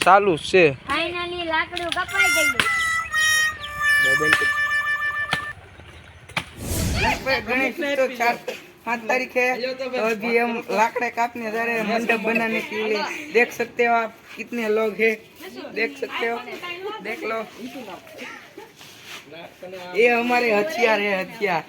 ચાલુ જ છે ફાઇનલી લાકડું કપાઈ ગયું गणेश तो चार पाँच तारीख है तो अभी हम लाकड़े काटने जा रहे हैं मंडप बनाने के लिए देख सकते हो आप कितने लोग हैं देख सकते हो देख लो એ અમારે હથિયાર હે હથિયાર.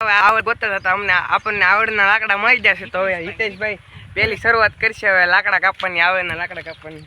હવે આવડ ગોતતા હતા અમને આપણને આવડના લાકડા મળી જશે તો હવે હિતેશભાઈ પહેલી શરૂઆત કરશે હવે લાકડા કાપવાની આવડના લાકડા કાપવાની.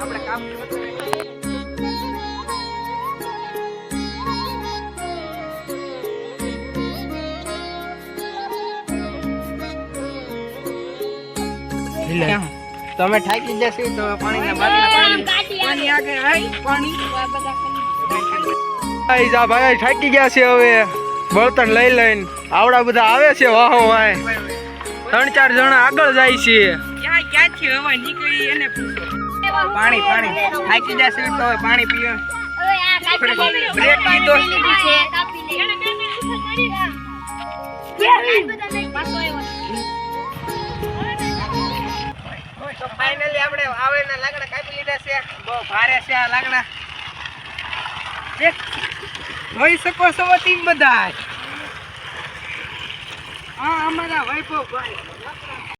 આપણે કામ તમે થાકી જશે તો પાણીના બાટલા પાણી. પાણી આગળ પાણી. ભાઈ થાકી ગયા છે હવે. બળતણ લઈ લઈને. આવડા બધા આવે છે વાહો વાય ત્રણ ચાર જણા આગળ જાય છે. ક્યાં ક્યાંથી હવા નીકળી એને પૂછો. પાણી પાણી થાકી જશે તો હવે પાણી પીવે. બ્રેક લીધો. ફાઇનલી આપણે આવેના લાકડા કાપી લીધા છે. બહુ ભારે છે આ લાકડા. દેખ જોઈ શકો છો વતી બધા આ અમારા વૈભવ ભાઈ.